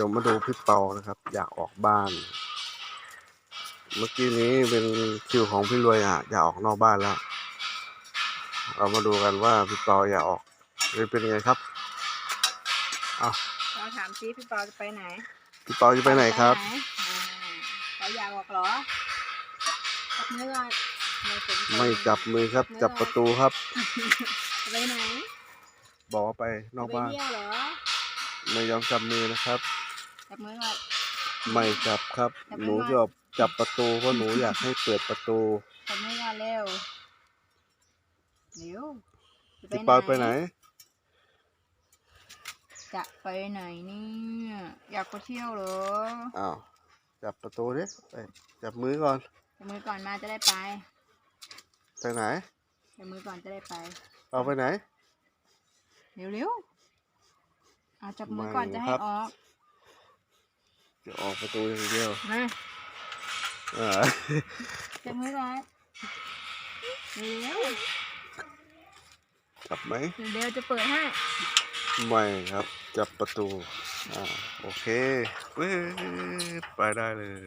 ดี๋ยวมาดูพี่เปานะครับ อยากออกบ้าน เมื่อกี้นี้เป็นคิวของพี่รวยอะ อยากออกนอกบ้านแล้ว เรามาดูกันว่าพี่เปาอยากออกจะเป็นยังไงครับอ้าวเราถามซีพี่ปอจะไปไหน พี่เปาจะไปไหนครับอ่าเขาอยากออกเหรอจับมือก่อนไม่สนใจไม่จับมือครับ จับประตูครับ จะไปไหนบอกว่าไปนอกจะไปบ้าน เที่ยวเหรอ ไม่ยอมจับมือนะครับ จับมือก่อนไม่จับครับจับไม่หนูไหวจะจับประตูเพราะหนูอยากให้เปิดประตูจับมือก่อนเร็วเร็วจะพี่เปาไปไหน จะไปไหนเนี่ยอยากไปเที่ยวเหรออ้าวจับประตูดิไปจับมือก่อนจับมือก่อนมาจะได้ไปไปไหนจับมือก่อนจะได้ไป เอาไปไหนเร็วเร็วๆเอาจับมือก่อนไม่จะคให้รับออก จะออกประตูอย่างเดียวมาอ่าจับมือก่อนเร็วจับไหมเดี๋ยวจะเปิดให้ไม่ครับ จับประตู อ่า โอเคปึ๊บไปได้เลย